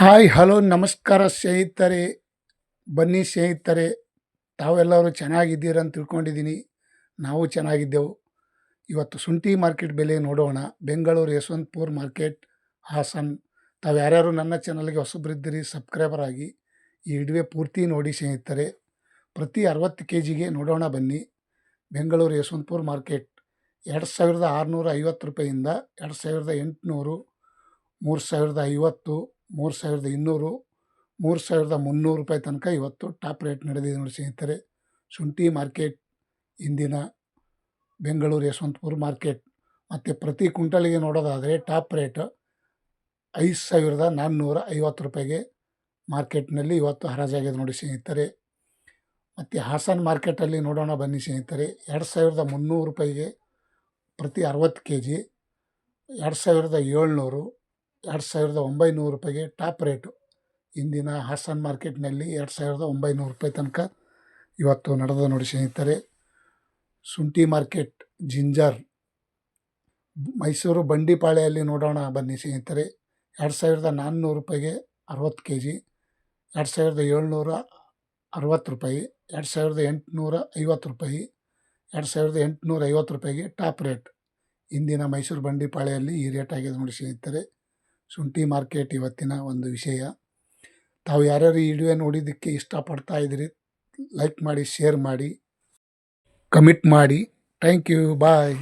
Hi, hello, ನಮಸ್ಕಾರ ಸ್ನೇಹಿತರೆ, ಬನ್ನಿ ಸ್ನೇಹಿತರೆ. ತಾವೆಲ್ಲರೂ ಚೆನ್ನಾಗಿದ್ದೀರಂತ ತಿಳ್ಕೊಂಡಿದ್ದೀನಿ. ನಾವು ಚೆನ್ನಾಗಿದ್ದೆವು. ಇವತ್ತು ಶುಂಠಿ ಮಾರ್ಕೆಟ್ ಬೆಲೆ ನೋಡೋಣ. ಬೆಂಗಳೂರು ಯಶವಂತಪುರ ಮಾರ್ಕೆಟ್, ಹಾಸನ್. ತಾವು ಯಾರ್ಯಾರು ನನ್ನ ಚಾನಲ್ಗೆ ಹೊಸಬ್ರಿದ್ದೀರಿ, ಸಬ್ಸ್ಕ್ರೈಬರ್ ಆಗಿ. ಈ ಇಡುವೆ ಪೂರ್ತಿ ನೋಡಿ ಸ್ನೇಹಿತರೆ. ಪ್ರತಿ ಅರವತ್ತು ಕೆ ಜಿಗೆ ನೋಡೋಣ ಬನ್ನಿ. ಬೆಂಗಳೂರು ಯಶವಂತಪುರ್ ಮಾರ್ಕೆಟ್, ಎರಡು ಸಾವಿರದ ಆರುನೂರ ಐವತ್ತು ರೂಪಾಯಿಂದ ಎರಡು ಸಾವಿರದ ಎಂಟುನೂರು, ಮೂರು ಸಾವಿರದ ಐವತ್ತು. ಮೂರು ಸಾವಿರದ ಇನ್ನೂರು, ಮೂರು ಸಾವಿರದ ಮುನ್ನೂರು ರೂಪಾಯಿ ತನಕ ಇವತ್ತು ಟಾಪ್ ರೇಟ್ ನಡೆದಿದೆ ನೋಡಿ ಸ್ನೇಹಿತರೆ. ಶುಂಠಿ ಮಾರ್ಕೆಟ್, ಇಂದಿನ ಬೆಂಗಳೂರು ಯಶವಂತಪುರ ಮಾರ್ಕೆಟ್. ಮತ್ತು ಪ್ರತಿ ಕ್ವಿಂಟಲಿಗೆ ನೋಡೋದಾದರೆ ಟಾಪ್ ರೇಟ್ ಐದು ಸಾವಿರದ ನಾನ್ನೂರ ಐವತ್ತು ರೂಪಾಯಿಗೆ ಮಾರ್ಕೆಟ್ನಲ್ಲಿ ಇವತ್ತು ಹರಾಜಾಗಿದೆ ನೋಡಿ ಸ್ನೇಹಿತರೆ. ಮತ್ತು ಹಾಸನ್ ಮಾರ್ಕೆಟಲ್ಲಿ ನೋಡೋಣ ಬನ್ನಿ ಸ್ನೇಹಿತರೆ. ಎರಡು ಸಾವಿರದ ಮುನ್ನೂರು ರೂಪಾಯಿಗೆ ಪ್ರತಿ ಅರವತ್ತು ಕೆ ಜಿ ಎರಡು ಸಾವಿರದ ಏಳ್ನೂರು ಎರಡು ಸಾವಿರದ ಒಂಬೈನೂರು ರೂಪಾಯಿಗೆ ಟಾಪ್ ರೇಟು. ಇಂದಿನ ಹಾಸನ್ ಮಾರ್ಕೆಟ್ನಲ್ಲಿ ಎರಡು ಸಾವಿರದ ಒಂಬೈನೂರು ರೂಪಾಯಿ ತನಕ ಇವತ್ತು ನಡೆದ ನೋಡಿ ಸ್ನೇಹಿತರೆ, ಶುಂಠಿ ಮಾರ್ಕೆಟ್ ಜಿಂಜರ್, ಮೈಸೂರು ಬಂಡಿಪಾಳೆಯಲ್ಲಿ ನೋಡೋಣ ಬನ್ನಿ ಸ್ನೇಹಿತರೆ. ಎರಡು ಸಾವಿರದ ನಾನ್ನೂರು ರೂಪಾಯಿಗೆ ಅರವತ್ತು ಕೆ ಜಿ, ಎರಡು ಸಾವಿರದ ಏಳ್ನೂರ ಅರವತ್ತು ರೂಪಾಯಿ, ಎರಡು ಸಾವಿರದ ಎಂಟುನೂರ ಐವತ್ತು ರೂಪಾಯಿ, ಎರಡು ಸಾವಿರದ ಎಂಟುನೂರ ಐವತ್ತು ರೂಪಾಯಿಗೆ ಟಾಪ್ ರೇಟ್. ಇಂದಿನ ಮೈಸೂರು ಬಂಡಿಪಾಳೆಯಲ್ಲಿ ಈ ರೇಟ್ ಆಗಿದೆ ನೋಡಿ ಸ್ನೇಹಿತರೆ. ಶುಂಠಿ ಮಾರ್ಕೆಟ್ ಇವತ್ತಿನ ಒಂದು ವಿಷಯ. ತಾವು ಯಾರ್ಯಾರು ಈ ವಿಡಿಯೋ ನೋಡಿದ್ದಕ್ಕೆ ಇಷ್ಟಪಡ್ತಾ ಇದ್ದೀರಿ ಲೈಕ್ ಮಾಡಿ ಶೇರ್ ಮಾಡಿ ಕಮಿಟ್ ಮಾಡಿ. Thank you bye